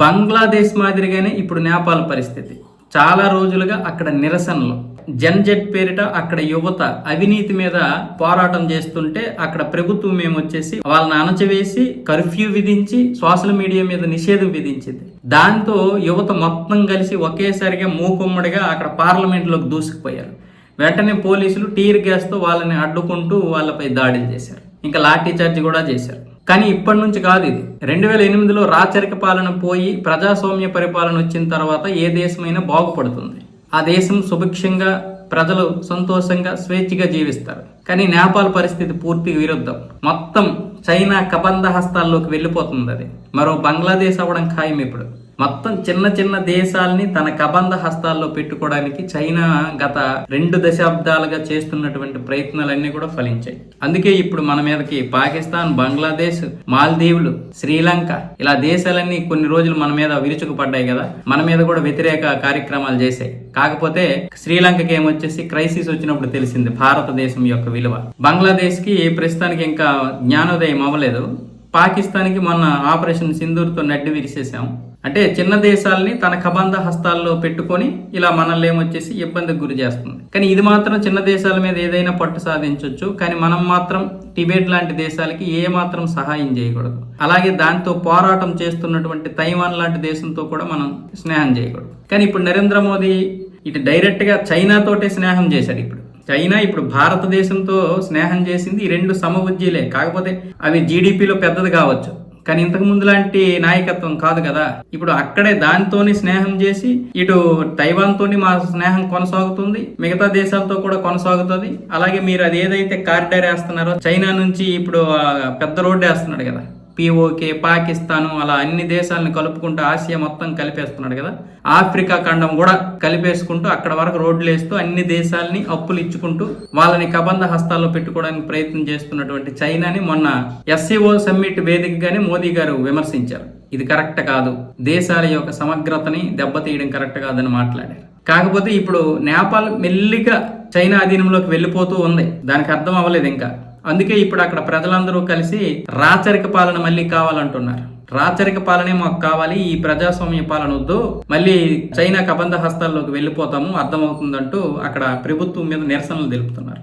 బంగ్లాదేశ్ మాదిరిగానే ఇప్పుడు నేపాల్ పరిస్థితి. చాలా రోజులుగా అక్కడ నిరసనలు. జన్జెట్ పేరిట అక్కడ యువత అవినీతి మీద పోరాటం చేస్తుంటే అక్కడ ప్రభుత్వం ఏమొచ్చేసి వాళ్ళని అణచివేసి కర్ఫ్యూ విధించి సోషల్ మీడియా మీద నిషేధం విధించింది. దాంతో యువత మొత్తం కలిసి ఒకేసారిగా మూకుమ్మడిగా అక్కడ పార్లమెంట్లోకి దూసుకుపోయారు. వెంటనే పోలీసులు టీర్ గ్యాస్తో వాళ్ళని అడ్డుకుంటూ వాళ్ళపై దాడులు చేశారు. ఇంకా లాఠీ చార్జ్ కూడా చేశారు. కానీ ఇప్పటి నుంచి కాదు ఇది. రెండు వేల ఎనిమిదిలో రాచరిక పాలన పోయి ప్రజాస్వామ్య పరిపాలన వచ్చిన తర్వాత ఏ దేశమైనా బాగుపడుతుంది. ఆ దేశం సుభిక్షంగా ప్రజలు సంతోషంగా స్వేచ్ఛగా జీవిస్తారు. కానీ నేపాల్ పరిస్థితి పూర్తిగా విరుద్ధం. మొత్తం చైనా కబంధ హస్తాల్లోకి వెళ్ళిపోతుంది అది. మరో బంగ్లాదేశ్ అవ్వడం ఖాయం ఇప్పుడు మొత్తం చిన్న చిన్న దేశాల్ని తన కబంధ హస్తాల్లో పెట్టుకోవడానికి చైనా గత రెండు దశాబ్దాలుగా చేస్తున్నటువంటి ప్రయత్నాలన్నీ కూడా ఫలించాయి. అందుకే ఇప్పుడు మన మీదకి పాకిస్తాన్ బంగ్లాదేశ్ మాల్దీవులు శ్రీలంక ఇలా దేశాలన్నీ కొన్ని రోజులు మన మీద విరుచుకుపడ్డాయి కదా. మన మీద కూడా వ్యతిరేక కార్యక్రమాలు చేశాయి. కాకపోతే శ్రీలంకకి ఏమొచ్చేసి క్రైసిస్ వచ్చినప్పుడు తెలిసింది భారతదేశం యొక్క విలువ. బంగ్లాదేశ్కి ప్రస్తుతానికి ఇంకా జ్ఞానోదయం అవ్వలేదు. పాకిస్తాన్కి మొన్న ఆపరేషన్ సింధూర్తో నడ్డి విరిసేసాం. అంటే చిన్న దేశాలని తన కబంధ హస్తాల్లో పెట్టుకొని ఇలా మనల్ని ఏమొచ్చేసి ఇబ్బందికి గురి చేస్తుంది. కానీ ఇది మాత్రం చిన్న దేశాల మీద ఏదైనా పట్టు సాధించవచ్చు కానీ మనం మాత్రం టిబెట్ లాంటి దేశాలకి ఏ మాత్రం సహాయం చేయకూడదు. అలాగే దాంతో పోరాటం చేస్తున్నటువంటి తైవాన్ లాంటి దేశంతో కూడా మనం స్నేహం చేయకూడదు. కానీ ఇప్పుడు నరేంద్ర మోదీ ఇటు డైరెక్ట్గా చైనాతోటే స్నేహం చేశాడు ఇప్పుడు. చైనా ఇప్పుడు భారతదేశంతో స్నేహం చేసింది ఈ రెండు సమవుజ్జీలే కాకపోతే అవి జీడిపిలో పెద్దది కావచ్చు. కానీ ఇంతకు ముందు లాంటి నాయకత్వం కాదు కదా. ఇప్పుడు అక్కడే దానితోని స్నేహం చేసి ఇటు తైవాన్ తోని మా స్నేహం కొనసాగుతుంది మిగతా దేశాలతో కూడా కొనసాగుతుంది. అలాగే మీరు అది ఏదైతే కారిడార్ వేస్తున్నారో చైనా నుంచి ఇప్పుడు పెద్ద రోడ్డు వేస్తున్నాడు కదా. పిఓకే పాకిస్తాను అలా అన్ని దేశాలను కలుపుకుంటూ ఆసియా మొత్తం కలిపేస్తున్నాడు కదా. ఆఫ్రికా ఖండం కూడా కలిపేసుకుంటూ అక్కడ వరకు రోడ్లు వేస్తూ అన్ని దేశాలని అప్పులు ఇచ్చుకుంటూ వాళ్ళని కబంధ హస్తాల్లో పెట్టుకోవడానికి ప్రయత్నం చేస్తున్నటువంటి చైనాని మొన్న ఎస్సీఓ సమ్మిట్ వేదికగానే మోదీ గారు విమర్శించారు. ఇది కరెక్ట్ కాదు. దేశాల యొక్క సమగ్రతని దెబ్బతీయడం కరెక్ట్ కాదని మాట్లాడారు. కాకపోతే ఇప్పుడు నేపాల్ మెల్లిగా చైనా అధీనంలోకి వెళ్ళిపోతూ ఉంది. దానికి అర్థం అవ్వలేదు ఇంకా. అందుకే ఇప్పుడు అక్కడ ప్రజలందరూ కలిసి రాచరిక పాలన మళ్ళీ కావాలంటున్నారు. రాచరిక పాలనే మాకు కావాలి ఈ ప్రజాస్వామ్య పాలన వద్దు మళ్ళీ చైనా కబంధ హస్తాల్లోకి వెళ్ళిపోతాము అర్థమవుతుందంటూ అక్కడ ప్రభుత్వం మీద నిరసనలు తెలుపుతున్నారు.